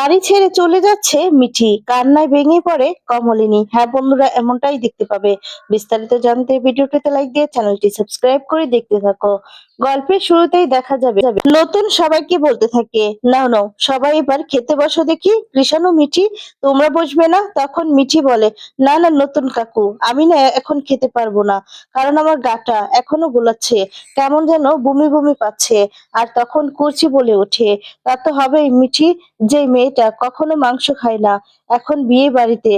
বাড়ি ছেড়ে চলে যাচ্ছে মিঠি। কান্নায় ভেঙে পড়ে কমলিনী। হ্যাঁ বন্ধুরা, এমনটাই দেখতে পাবে। বিস্তারিত জানতে ভিডিওটিতে লাইক দিয়ে চ্যানেলটি সাবস্ক্রাইব করে দেখতে থাকো। গল্পের শুরুতেই দেখা যাবে। নতুন সবাইকে বলতে থাকে, নাও নাও, সবাই এবার খেতে বসো দেখি। কৃষাণ, মিঠি, তোমরা বসবে না? তখন মিঠি বলে, না না, নতুন কাকু, আমি না এখন খেতে পারব না, কারণ আমার গাটা এখনও গোলাচ্ছে, কেমন যেন বমি বমি পাচ্ছে। আর তখন কুচি বলে ওঠে, তা তো হবেই, মিঠি যে মেয়েটা কখনো মাংস খায় না। এখন বিয়ে বাড়িতে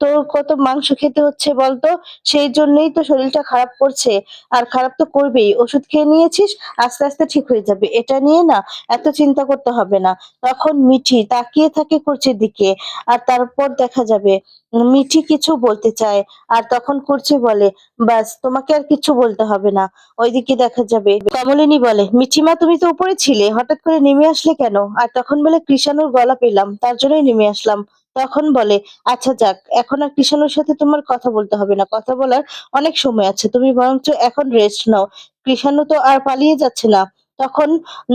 তোর কত মাংস খেতে হচ্ছে বলতো? সেই জন্যই তো শরীরটা খারাপ করছে। আর খারাপ তো করবেই। ওষুধ খেয়ে নিয়েছিস, আস্তে আস্তে ঠিক হয়ে যাবে। এটা নিয়ে না এত চিন্তা করতে হবে না। তখন মিঠি তাকিয়ে থাকে কুর্চির দিকে। আর তারপর দেখা যাবে, মিঠি কিছু বলতে চায়। আর তখন কুর্চি বলে, বাস, তোমাকে আর কিছু বলতে হবে না। ওইদিকে দেখা যাবে, কমলিনী বলে, মিঠিমা, তুমি তো উপরে ছিলে। হঠাৎ করে নেমে আসলে কেন? আর তখন বলে, কৃষাণুর গলা পেলাম। তার জন্যই নেমে আসলাম। তখন বলে আচ্ছা যাক, এখন আর কৃষাণুর সাথে তোমার কথা বলতে হবে না, কথা বলার অনেক সময় আছে, তুমি বরঞ্চ এখন রেস্ট নাও। কৃষাণু তো আর পালিয়ে যাচ্ছে না। তখন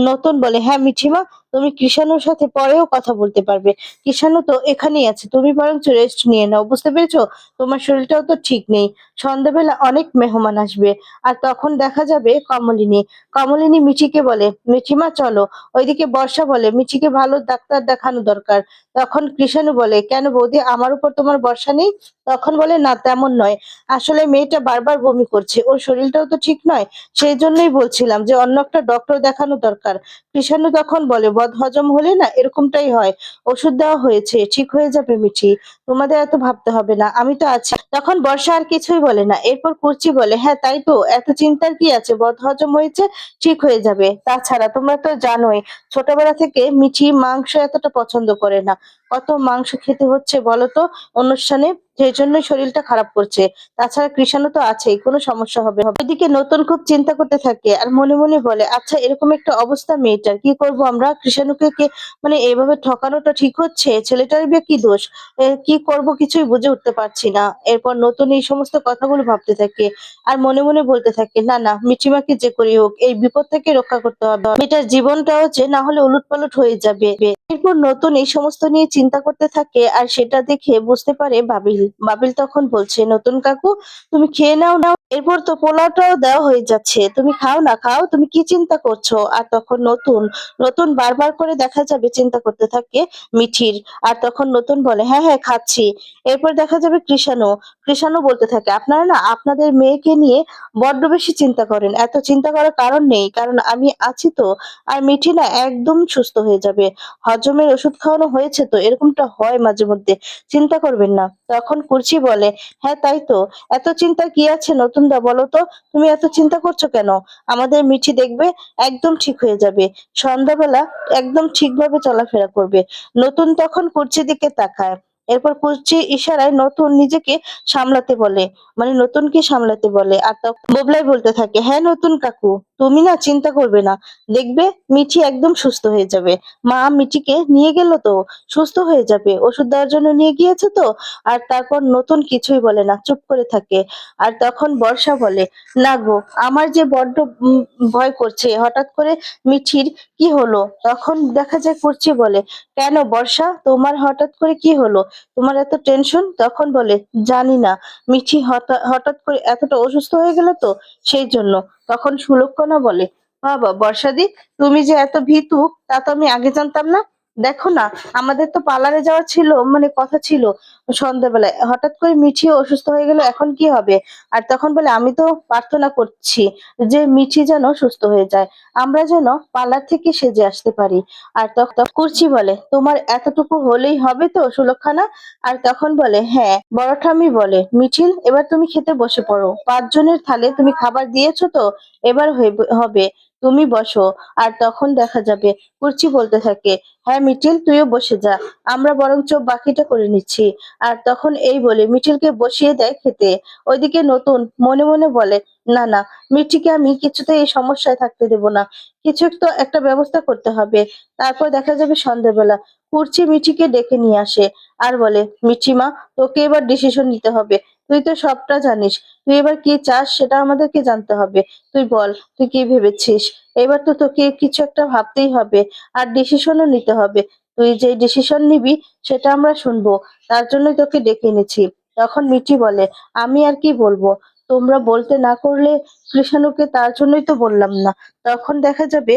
নতুন বলে হ্যাঁ মিঠিমা তুমি কৃষাণুর সাথে পরেও কথা বলতে পারবে। কৃষাণু তো এখানেই আছে, তুমি বরঞ্চ রেস্ট নিয়ে নাও, বুঝতে পেরেছ? তোমার শরীরটাও তো ঠিক নেই। সন্ধ্যাবেলা অনেক মেহমান আসবে, আর তখন দেখা যাবে কমলিনী। কমলিনী মিঠিকে বলে, মিঠিমা, চলো। ওইদিকে বর্ষা বলে, মিঠিকে ভালো ডাক্তার দেখানো দরকার। তখন কৃষাণু বলে, কেন বৌদি, আমার উপর তোমার বর্ষা নেই? তখন বলে, না, তেমন নয়। আসলে মেয়েটা বারবার বমি করছে, ওর শরীরটাও তো ঠিক নয়। সেই জন্যই বলছিলাম যে, অন্য একটা ডক্টর দেখানো দরকার। কৃষাণু তখন বলে বদ হজম হলে না এরকমটাই হয়। ওষুধ দেওয়া হয়েছে, ঠিক হয়ে যাবে মিঠি। তোমাদের এত ভাবতে হবে না, আমি তো আছি। তখন বর্ষা আর কিছুই বলে না। এরপর কুর্চি বলে হ্যাঁ তাই তো, এত চিন্তার কি আছে? বদ হজম হয়েছে, ঠিক হয়ে যাবে। তাছাড়া তোমরা তো জানোই, ছোটবেলা থেকে মিঠি মাংস এতটা পছন্দ করে না। কত মাংস খেতে হচ্ছে বলো তো? অনুষ্ঠানে সেই জন্যই শরীরটা খারাপ করছে। তাছাড়া কৃষাণু তো আছেই, কোনো সমস্যা হবে। ওইদিকে নতুন খুব চিন্তা করতে থাকে আর মনে মনে বলে আচ্ছা এরকম একটা অবস্থা মেয়েটার, কি করব আমরা? কৃষাণুকে কে মানে এইভাবে ঠকানোটা ঠিক হচ্ছে? ছেলেটার কি দোষ? কি করব কিছুই বুঝে উঠতে পারছি না। এরপর নতুন এই সমস্ত কথাগুলো ভাবতে থাকে আর মনে মনে বলতে থাকে, না না, মিঠিমাকে যে করি হোক, এই বিপদ থেকে রক্ষা করতে হবে। মেয়েটার জীবনটা হচ্ছে না হলে উলট হয়ে যাবে। এরপর নতুন এই সমস্ত নিয়ে চিন্তা করতে থাকে আর সেটা দেখে বুঝতে পারে বাবিল। বাবিল তখন বলছে, নতুন কাকু, তুমি খেয়ে নাও নাও এরপর তো পোলাওটাও দেওয়া হয়ে যাচ্ছে। তুমি খাও না, খাও, তুমি কি চিন্তা করছ? আর তখন নতুন নতুন বারবার করে দেখা যাবে চিন্তা করতে থাকে মিঠির। আর তখন নতুন বলে হ্যাঁ হ্যাঁ খাচ্ছি। এরপর দেখা যাবে কৃষাণু কৃষাণু বলতে থাকে, আপনারা না আপনাদের মেয়েকে নিয়ে বড্ড বেশি চিন্তা করেন। এত চিন্তা করার কারণ নেই, কারণ আমি আছি তো। আর মিঠি না একদম সুস্থ হয়ে যাবে। হজমের ওষুধ খাওয়ানো হয়েছে তো? এরকমটা হয় মাঝে মধ্যে। চিন্তা করবেন না। তখন কুর্চি বলে। হ্যাঁ তাই তো। এত চিন্তা কি আছে নতুন দা বলো তো? তুমি এত চিন্তা করছ কেন? আমাদের মিঠি দেখবে একদম ঠিক হয়ে যাবে। সন্ধ্যাবেলা একদম ঠিকভাবে চলাফেরা করবে। নতুন তখন কুর্চির দিকে তাকায়। এরপর কুর্চি ইশারায় নতুন নিজেকে সামলাতে বলে। মানে নতুনকে সামলাতে বলে। আর তখন বোবলাই বলতে থাকে হ্যাঁ নতুন কাকু। তুমি না চিন্তা করবে না। দেখবে মিঠি একদম সুস্থ হয়ে যাবে। মা মিঠিকে নিয়ে গেল তো, সুস্থ হয়ে যাবে। ওষুধ দেওয়ার জন্য নিয়ে গিয়েছে তো? আর তারপর নতুন কিছুই বলে না, চুপ করে থাকে। আর তখন বর্ষা বলে, না গো, আমার যে বড্ড ভয় করছে, হঠাৎ করে মিঠির কি হলো? তখন দেখা যায় করছি বলে, কেন বর্ষা, তোমার হঠাৎ করে কি হলো? তোমার এত টেনশন তখন বলে, জানি না। মিঠি হঠাৎ করে এতটা অসুস্থ হয়ে গেল তো? সেই জন্য। তখন সুলক্ষণা বলে, বাবা, বর্ষাদি, তুমি যে এত ভীতু, তা তো আমি আগে জানতাম না। দেখো না, আমাদের তো পার্লারে যাওয়া ছিল মানে কথা ছিল সন্ধ্যাবেলায় হঠাৎ করে মিঠি অসুস্থ হয়ে গেল, এখন কি হবে? আর তখন বলে, আমি তো প্রার্থনা করছি যে মিঠি যেন সুস্থ হয়ে যায়। আমরা যেন পার্লার থেকে সেজে আসতে পারি। আর তখন কুর্চি বলে, তোমার এতটুকু হলেই হবে তো সুলক্ষণা আর তখন বলে হ্যাঁ বড় ঠাম্মি বলে, মিঠিল, এবার তুমি খেতে বসে পড়ো। পাঁচজনের থালে তুমি খাবার দিয়েছ তো, এবার হবে। তুমি বসো, আর তখন দেখা যাবে। কুর্চি বলতে থাকে হ্যাঁ মিঠিল, তুইও বসে যা। আমরা বরঞ্চ বাকিটা করে নিচ্ছি। আর তখন এই বলে মিঠিলকে বসিয়ে দেয় খেতে। ওইদিকে নতুন মনে মনে বলে, না না, মিঠিকে আমি কিছুতে এই সমস্যায় থাকতে দেব না। কিছু তো একটা ব্যবস্থা করতে হবে। তারপর দেখা যাবে সন্ধ্যাবেলা কুর্চি মিঠিকে ডেকে নিয়ে আসে। আর বলে মিচিমা তোকে এবার ডিসিশন নিতে হবে। তুই তো সবটা জানিস। তুই এবার কি চাস সেটা আমাদেরকে জানতে হবে। তুই বল, তুই কি ভেবেছিস? এবার তো তোকে কিছু একটা ভাবতেই হবে। আর ডিসিশনও নিতে হবে। তুই যে ডিসিশন নিবি সেটা আমরা শুনব। তার জন্যই তোকে ডেকে এনেছি। তখন মিটি বলে, আমি আর কি বলব? তোমরা বলতে না করলে কৃষাণুকে তার জন্যই তো বললাম না। তখন দেখা যাবে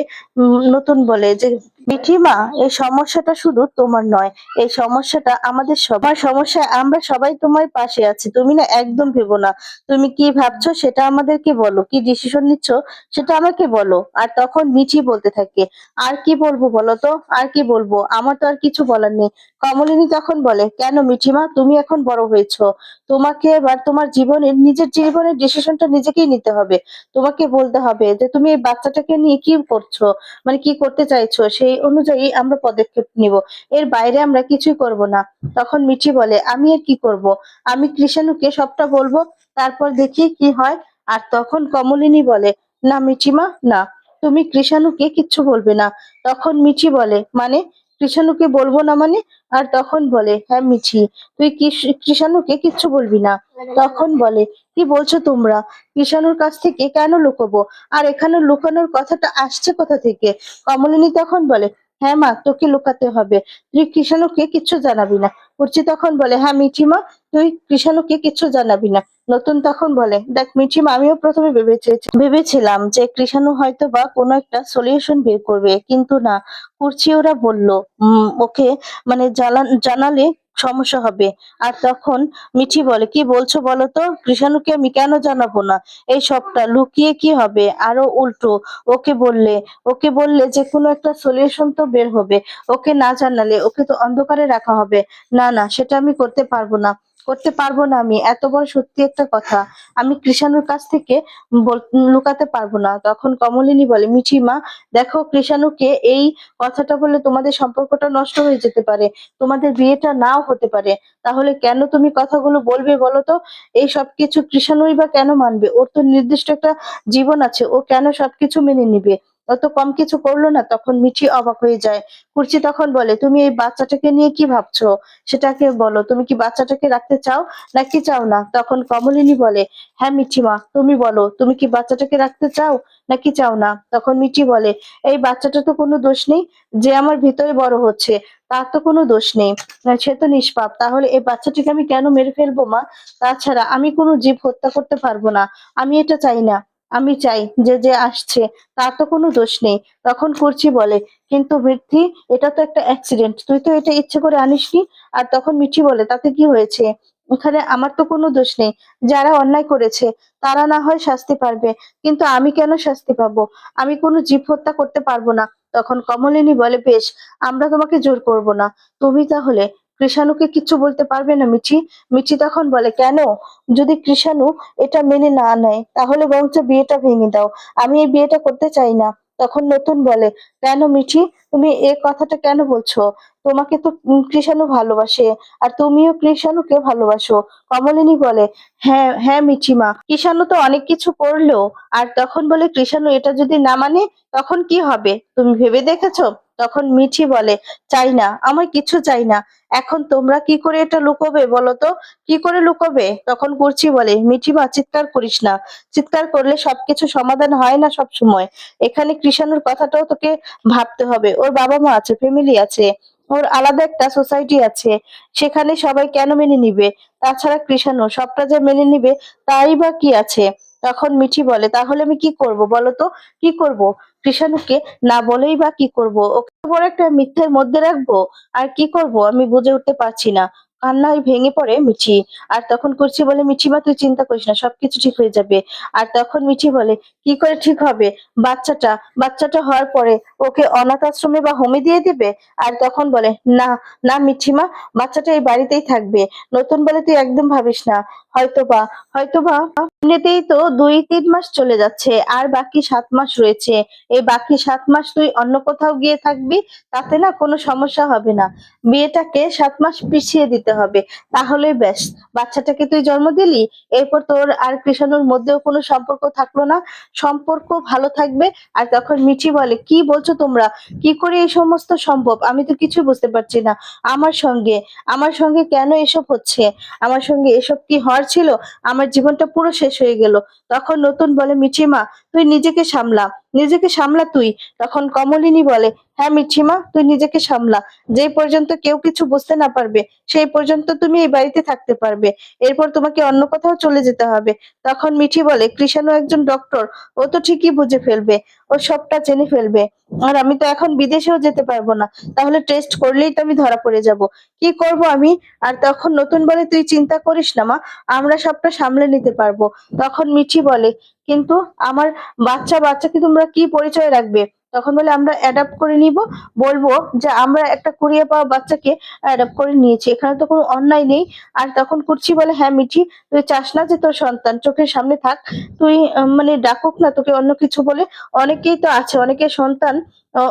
নতুন বলে যে মিঠি মা এই সমস্যাটা শুধু তোমার নয়, এই সমস্যাটা আমাদের সবার। সমস্যা আমরা সবাই তোমার পাশে আছি, তুমি না একদম ভেবো না। তুমি কি ভাবছ সেটা আমাদেরকে বলো, কি ডিসিশন নিচ্ছ সেটা আমাকে বলো। আর তখন মিঠি বলতে থাকে, আর কি বলব বলো তো, আর কি বলব? আমার তো আর কিছু বলার নেই। কমলিনী তখন বলে, কেন মিঠিমা, তুমি এখন বড় হয়েছো। তোমাকে এবার তোমার জীবনের নিজের জীবনের ডিসিশনটা নিজেকেই নিতে হবে। তোমাকে বলতে হবে যে, তুমি এই বাচ্চাটাকে নিয়ে কি করছ? মানে কি করতে চাইছো? সেই অনুযায়ী আমরা পদক্ষেপ নিব। এর বাইরে আমরা কিছুই করব না। তখন মিঠি বলে, আমি আর কি করব? আমি কৃষাণুকে সবটা বলব, তারপর দেখি কি হয়। আর তখন কমলিনী বলে, না মিঠিমা, না। তুমি কৃষাণুকে কিচ্ছু বলবে না। তখন মিঠি বলে মানে কৃষাণুকে বলব না মানে? আর তখন বলে হ্যাঁ মিছি তুই কৃষাণুকে কিচ্ছু বলবি না। তখন বলে, কি বলছো তোমরা? কৃষাণুর কাছ থেকে কেন লুকোবো? আর এখানে লুকানোর কথাটা আসছে কোথা থেকে? কমলিনী তখন বলে হ্যাঁ মা, তোকে লুকাতে হবে। তুই কৃষাণুকে কিচ্ছু জানাবি না। উর্চি তখন বলে হ্যাঁ মিঠিমা, তুই কৃষাণুকে কিছু জানাবি না। নতুন তখন বলে, দেখ মিঠিমা, আমিও প্রথমে ভেবেছি ভেবেছিলাম যে কৃষাণু হয়তো বা কোনো একটা সলিউশন বের করবে, কিন্তু না। কুর্চি ওরা বলল ওকে মানে জানালে সমস্যা হবে। আর তখন মিঠি বলে, কি বলছো বলো তো? কৃষাণুকে আমি কেন জানাব না? এই সবটা লুকিয়ে কি হবে? আরও উল্টো, ওকে বললে ওকে বললে যে কোনো একটা সলিউশন তো বের হবে। ওকে না জানালে ওকে তো অন্ধকারে রাখা হবে। না না, সেটা আমি করতে পারব না। করতে পারব না আমি। এত বড় সত্যি একটা কথা। আমি কৃষাণুর কাছ থেকে লুকাতে পারব না। তখন কমলিনী বলে, মিঠি মা, দেখো কৃষাণুকে এই কথাটা বলে তোমাদের সম্পর্কটা নষ্ট হয়ে যেতে পারে। তোমাদের বিয়েটা নাও হতে পারে। তাহলে কেন তুমি কথাগুলো বলবে বলো তো? এই সবকিছু কৃষাণুই বা কেন মানবে? ওর তো নির্দিষ্ট একটা জীবন আছে। ও কেন সবকিছু মেনে নিবে? ও তো কম কিছু করল না, তখন মিঠি অবাক হয়ে যায়। কুর্চি তখন বলে, তুমি এই বাচ্চাটাকে নিয়ে কি ভাবছ? সেটাকে বলো, তুমি কি বাচ্চাটাকে রাখতে চাও নাকি চাও না? তখন কমলিনী বলে হ্যাঁ মিঠিমা, তুমি বলো, তুমি কি বাচ্চাটাকে রাখতে চাও নাকি চাও না? তখন মিঠি বলে, এই বাচ্চাটা তো কোনো দোষ নেই, যে আমার ভিতরে বড় হচ্ছে, তার তো কোনো দোষ নেই। সে তো নিষ্পাপ, তাহলে এই বাচ্চাটিকে আমি কেন মেরে ফেলব মা? তাছাড়া আমি কোনো জীব হত্যা করতে পারব না, আমি এটা চাই না। আমি চাই যে যে আসছে, তার তো কোনো দোষ নেই। তখন করছি বলে, কিন্তু বৃদ্ধি, এটা তো একটা অ্যাক্সিডেন্ট তুই তো এটা ইচ্ছে করে আনিসনি? আর তখন মিঠি বলে, তাতে কি হয়েছে? ওখানে আমার তো কোনো দোষ নেই। যারা অন্যায় করেছে, তারা না হয় শাস্তি পারবে, কিন্তু আমি কেন শাস্তি পাবো? আমি কোনো জীব হত্যা করতে পারব না। তখন কমলিনী বলে, বেশ, আমরা তোমাকে জোর করব না। তুমি তাহলে কৃষাণুকে কিচ্ছু বলতে পারবে না মিঠি। মিঠি তখন বলে, কেন? যদি কৃষাণু এটা মেনে না নেয়, তাহলে বরঞ্চ বিয়েটা ভেঙে দাও। আমি এই বিয়েটা করতে চাই না। তখন নতুন বলে, কেন মিঠি? তুমি এ কথাটা কেন বলছো? তোমাকে তো কৃষাণু ভালোবাসে, আর তুমিও কৃষাণুকে ভালোবাসো। কমলিনী বলে হ্যাঁ হ্যাঁ মিঠিমা কৃষাণু তো অনেক কিছু করল, আর তখন বলে কৃষাণু এটা যদি না মানে তখন কি হবে? তুমি ভেবে দেখেছ? তখন মিঠি বলে, চাই না আমার কিছু চাই না। এখন তোমরা কি করে এটা লুকোবে বলো তো? কি করে লুকোবে? তখন কুর্চি বলে মিঠিমা চিৎকার করিস না। চিৎকার করলে সবকিছু সমাধান হয় না সব সময় এখানে কৃষাণুর কথাটাও তোকে ভাবতে হবে। ওর বাবা মা আছে, ফ্যামিলি আছে, ওর আলাদা একটা সোসাইটি আছে। সেখানে সবাই কেন মেনে নিবে? তাছাড়া কৃষাণু, সবটা যে মেনে নিবে, তাই বা কি আছে? তখন মিঠি বলে, তাহলে আমি কি করব বলো তো? কি করব? কৃষাণুকে না বলেই বা কি করব? ওকে বড় একটা মিথ্যের মধ্যে রাখব? আর কি করব? আমি বুঝে উঠতে পারছি না। কান্নায় ভেঙে পড়ে মিঠি। আর তখন করছি বলে, মিঠি মা, তুই চিন্তা করিস না, সবকিছু ঠিক হয়ে যাবে। আর তখন মিঠি বলে, কি করে ঠিক হবে? বাচ্চাটা বাচ্চাটা হওয়ার পরে ওকে অনাথ আশ্রমে বা হোমে দিয়ে দিবে? আর তখন বলে, না না মিঠিমা বাচ্চাটা এই বাড়িতেই থাকবে। নতুন বলে তুই একদম ভাবিস না। হয়তোবা হয়তোবা এমনিতেই তো দুই তিন মাস চলে যাচ্ছে, আর বাকি সাত মাস রয়েছে। এই বাকি সাত মাস তুই অন্য কোথাও গিয়ে থাকবি, তাতে না কোনো সমস্যা হবে না। বিয়েটাকে সাত মাস পিছিয়ে দিতে হবে তাহলে ব্যাস। বাচ্চাটাকে তুই জন্ম দিলি, এরপর তোর আর কৃষাণুর মধ্যেও কোনো সম্পর্ক থাকল না। সম্পর্ক ভালো থাকবে, আর তখন মিঠি বলে, কি বলছো তোমরা? কি করে এই সমস্ত সম্ভব? আমি তো কিছু বুঝতে পারছি না। আমার সঙ্গে আমার সঙ্গে কেন এসব হচ্ছে? আমার সঙ্গে এসব কি হওয়ার ছিল? আমার জীবনটা পুরো শেষ হয়ে গেল। তখন নতুন বলে মিঠিমা তুই নিজেকে সামলা। নিজেকে সামলা তুই। তখন কমলিনী বলে হ্যাঁ মিঠিমা তুই নিজেকে সামলা। যে পর্যন্ত কেউ কিছু বুঝতে না পারবে, সেই পর্যন্ত তুমি এই বাড়িতে থাকতে পারবে। এরপর তোমাকে অন্য কোথাও চলে যেতে হবে। তখন মিঠি বলে কৃষাণু একজন ডক্টর ও তো ঠিকই বুঝে ফেলবে, ও সবটা জেনে ফেলবে। আর আমি তো এখন বিদেশেও যেতে পারব না, তাহলে টেস্ট করলেই তো আমি ধরা পড়ে যাব। কি করব আমি? আর তখন নতুন বলে, তুই চিন্তা করিস না মা, আমরা সবটা সামলে নিতে পারব। তখন মিঠি বলে কিন্তু আমার বাচ্চা, বাচ্চাকে তোমরা কি পরিচয় রাখবে? তখন বলে, আমরা অ্যাডাপ্ট করে নিব। বলব যে, আমরা একটা কুড়িয়ে পাওয়া বাচ্চাকে অ্যাডাপ্ট করে নিয়েছি। এখানে তো কোনো অন্যায় নেই। আর তখন করছি বলে হ্যাঁ মিঠি, তুই চাস না যে তোর সন্তান চোখের সামনে থাক? তুই মানে ডাকুক না, তোকে অন্য কিছু বলে। অনেকেই তো আছে অনেকে সন্তান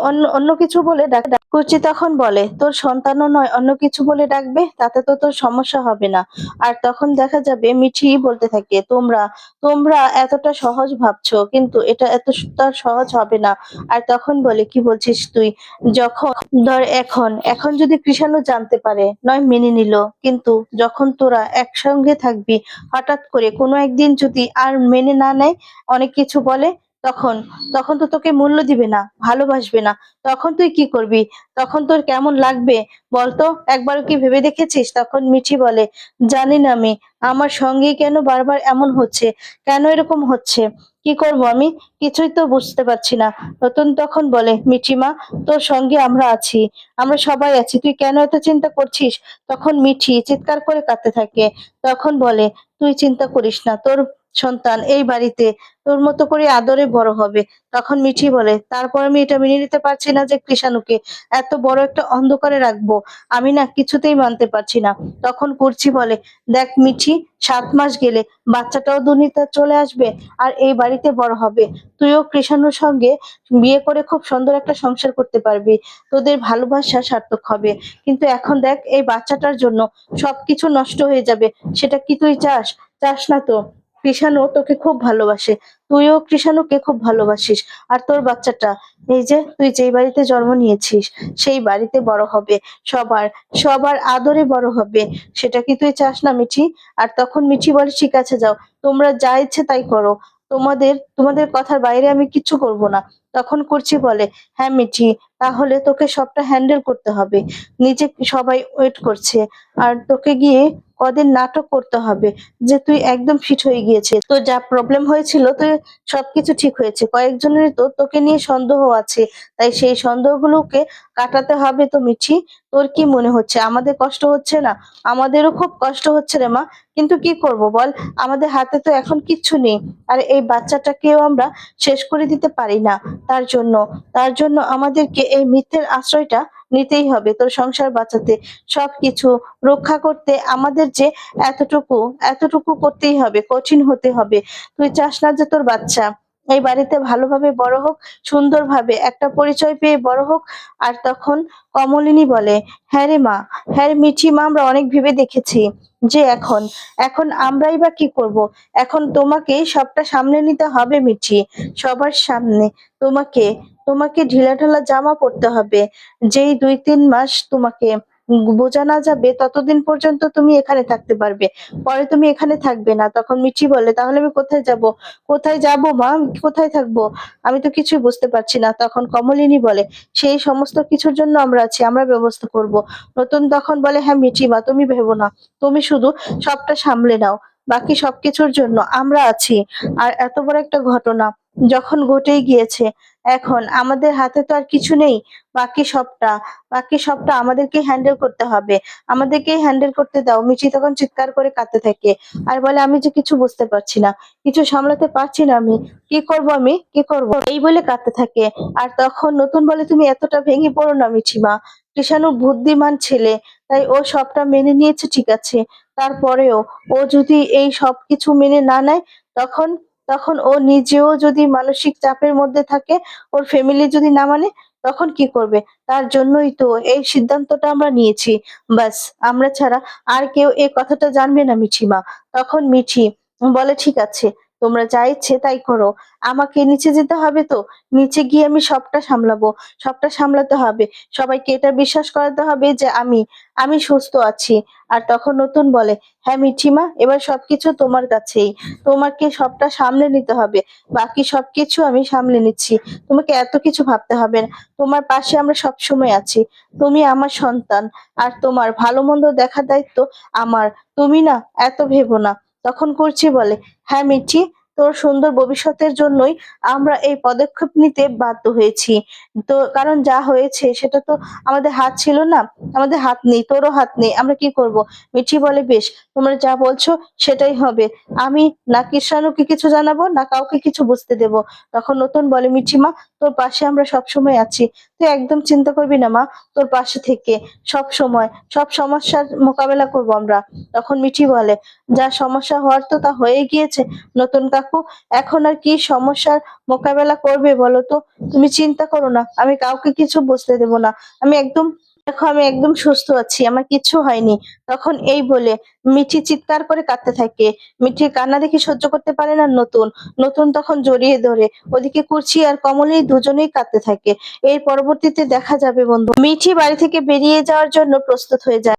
অন্য অন্য কিছু বলে কুচি তখন বলে, তোর সন্তানও নয়, অন্য কিছু বলে ডাকবে? তাতে তো তোর সমস্যা হবে না। আর তখন দেখা যাবে মিঠি বলতে থাকে, তোমরা তোমরা এতটা সহজ ভাবছ, কিন্তু এটা এতটা সহজ হবে না। আর তখন বলে, কি বলছিস তুই? যখন, ধর এখন এখন যদি কৃষাণু জানতে পারে, নয় মেনে নিল, কিন্তু যখন তোরা একসঙ্গে থাকবি, হঠাৎ করে কোনো একদিন যদি আর মেনে না নেয়, অনেক কিছু বলে তখন? তখন তো তোকে মূল্য দিবে না, ভালোবাসবে না। তখন তুই কি করবি? তখন তোর কেমন লাগবে? বলতো একবার কি ভেবে দেখেছিস? তখন মিঠি বলে, জানি না আমি, আমার সঙ্গেই কেন বারবার এমন হচ্ছে? কেন এরকম হচ্ছে? কি করব আমি? কিছুই তো বুঝতে পারছি না। নতুন তখন বলে মিঠিমা তোর সঙ্গে আমরা আছি, আমরা সবাই আছি, তুই কেন এত চিন্তা করছিস? তখন মিঠি চিৎকার করে কাঁদতে থাকে। তখন বলে, তুই চিন্তা করিস না, তোর সন্তান, এই বাড়িতে তোর মতো করে আদরে বড় হবে। তখন মিঠি বলে, তারপর আমি এটা মেনে নিতে পারছি না যে কৃষাণুকে এত বড় একটা অন্ধকারে রাখব। আমি না কিছুতেই মানতে পারছি না। তখন কুর্চি বলে, দেখ মিঠি, সাত মাস গেলে বাচ্চাটাও দুনিতে চলে আসবে আর এই বাড়িতে বড় হবে। তুইও কৃষাণুর সঙ্গে বিয়ে করে খুব সুন্দর একটা সংসার করতে পারবি। তোদের ভালোবাসা সার্থক হবে। কিন্তু এখন দেখ, এই বাচ্চাটার জন্য সবকিছু নষ্ট হয়ে যাবে। সেটা কি তুই চাস? চাস না তো। কৃষাণু তোকে খুব ভালোবাসে। তুইও কৃষাণুকে খুব ভালোবাসিস। আর তোর বাচ্চাটা, এই যে তুই যেই বাড়িতে জন্ম নিয়েছিস, সেই বাড়িতে বড় হবে। সবার সবার আদরে বড় হবে। সেটা কি তুই চাস না, মিঠি? আর তখন মিঠি বলে, ঠিক আছে, যাও। তোমরা যা ইচ্ছে তাই করো। তোমাদের তোমাদের কথার বাইরে আমি কিচ্ছু করব না। তখন কুর্চি বলে হ্যাঁ মিঠি, তাহলে তোকে সবটা হ্যান্ডেল করতে হবে। নিজে সবাই ওয়েট করছে। আর তোকে গিয়ে কদিন নাটক করতে হবে যে তুই একদম ফিট হয়ে গিয়েছে তো যা প্রবলেম হয়েছিল তুই সবকিছু ঠিক হয়েছে। কয়েকজনের তো তোকে নিয়ে সন্দেহ আছে। তাই সেই সন্দেহগুলোকে কাটাতে হবে তো মিঠি, তোর কি মনে হচ্ছে? আমাদের কষ্ট হচ্ছে না? আমাদেরও খুব কষ্ট হচ্ছে রে মা। কিন্তু কি করব বল? আমাদের হাতে তো এখন কিচ্ছু নেই। আর এই বাচ্চাটাকেও আমরা শেষ করে দিতে পারি না। তার জন্য তার জন্য আমাদেরকে এই মিথ্যের আশ্রয়টা নিতেই হবে। তোর সংসার বাঁচাতে, সবকিছু রক্ষা করতে আমাদের যে এতটুকু এতটুকু করতেই হবে, কঠিন হতে হবে। তুই চাস না যে তোর বাচ্চা এই বাড়িতে ভালোভাবে বড় হোক, সুন্দরভাবে একটা পরিচয় পেয়ে বড় হোক। আর তখন কমলিনী বলে হ্যাঁ রে মা হ্যাঁ মিঠি মা, আমরা অনেক ভেবে দেখেছি যে এখন এখন আমরাই বা কি করব? এখন তোমাকে সবটা সামলে নিতে হবে মিঠি, সবার সামনে। তোমাকে তোমাকে ঢিলাঢালা জামা পরতে হবে, যেই দুই তিন মাস তোমাকে বোঝা না যাবে, ততদিন পর্যন্ত তুমি এখানে থাকতে পারবে। পরে তুমি এখানে থাকবে না। তখন মিঠি বলে, তাহলে আমি কোথায় যাব? কোথায় যাব, মা? কোথায় থাকব? আমি তো কিছুই বুঝতে পারছি না। তখন কমলিনী বলে, সেই সমস্ত কিছুর জন্য আমরা আছি, আমরা ব্যবস্থা করব। নতুন তখন বলে হ্যাঁ মিঠি মা, তুমি ভেবো না। তুমি শুধু সবটা সামলে নাও। বাকি সবকিছুর জন্য আমরা আছি। আর এত বড় একটা ঘটনা যখন ঘটেই গিয়েছে এখন আমাদের হাতে তো আর কিছু নেই, বাকি সবটা বাকি সবটা আমাদেরকে হ্যান্ডেল করতে হবে। আমাদেরকে হ্যান্ডেল করতে দাও। মিঠি তখন চিৎকার করে কাঁদতে থাকে আর বলে, আমি যে কিছু বুঝতে পারছি না, কিছু সামলাতে পারছি না আমি। কি করব আমি? কি করব? এই বলে কাঁদতে থাকে। আর তখন নতুন বলে, তুমি এতটা ভেঙে পড়ো না মিঠিমা কৃষাণু বুদ্ধিমান ছেলে, তাই ও সবটা মেনে নিয়েছে ঠিক আছে। তারপরেও ও যদি এই সব কিছু মেনে না নেয়, তখন তখন ও নিজেও যদি মানসিক চাপের মধ্যে থাকে, ওর ফ্যামিলি যদি না মানে তখন কি করবে? তার জন্যই তো এই সিদ্ধান্তটা আমরা নিয়েছি। বাস আমরা ছাড়া আর কেউ এই কথাটা জানবে না মিঠিমা। তখন মিঠি বলে, ঠিক আছে। তোমরা যা ইচ্ছে তাই করো। আমাকে নিচে যেতে হবে তো? নিচে গিয়ে আমি সবটা সামলাবো। সবটা সামলাতে হবে। সবাইকে এটা বিশ্বাস করাতে হবে যে আমি আমি সুস্থ আছি। আর তখন নতুন বলে হ্যাঁ মিঠিমা, এবার সবকিছু তোমার কাছেই। তোমাকে সবটা সামলে নিতে হবে। বাকি সবকিছু আমি সামলে নিচ্ছি। তোমাকে এত কিছু ভাবতে হবে না। তোমার পাশে আমরা সব সময় আছি। তুমি আমার সন্তান। আর তোমার ভালো মন্দ দেখার দায়িত্ব আমার। তুমি না, এত ভেবো না। তখন করছি বলে হ্যাঁ মিঠি, তোর সুন্দর ভবিষ্যতের জন্যই আমরা এই পদক্ষেপ নিতে বাধ্য হয়েছি। তো কারণ যা হয়েছে সেটা তো আমাদের হাত ছিল না, আমাদের হাত নেই, তোরও হাত নেই, আমরা কি করব? মিঠি বলে, বেশ তোমরা যা বলছো সেটাই হবে। আমি না কৃষ্ণানুকে কিছু জানাব, না কাউকে কিছু বুঝতে দেব। তখন নতুন বলে, মিঠিমা, তোর পাশে আমরা সব সময় আছি। তুই একদম চিন্তা করবি না, মা, তোর পাশে থেকে। সব সময়, সব সমস্যার মোকাবেলা করব আমরা। তখন মিঠি বলে, যা সমস্যা হওয়ার তো তা হয়ে গিয়েছে। নতুন কাকু, এখন আর কি সমস্যার মোকাবেলা করবে বলো তো? তুমি চিন্তা করো না, আমি কাউকে কিছু বুঝতে দেব না। আমি একদম দেখো, আমি একদম সুস্থ আছি, আমার কিছু হয়নি। তখন এই বলে, মিঠি চিৎকার করে কাঁদতে থাকে। মিঠি কান্না দেখে সহ্য করতে পারে না নতুন। নতুন তখন জড়িয়ে ধরে। ওদিকে কুর্চি আর কমলেই দুজনেই কাঁদতে থাকে। এর পরবর্তীতে দেখা যাবে বন্ধু। মিঠি বাড়ি থেকে বেরিয়ে যাওয়ার জন্য প্রস্তুত হয়ে যায়।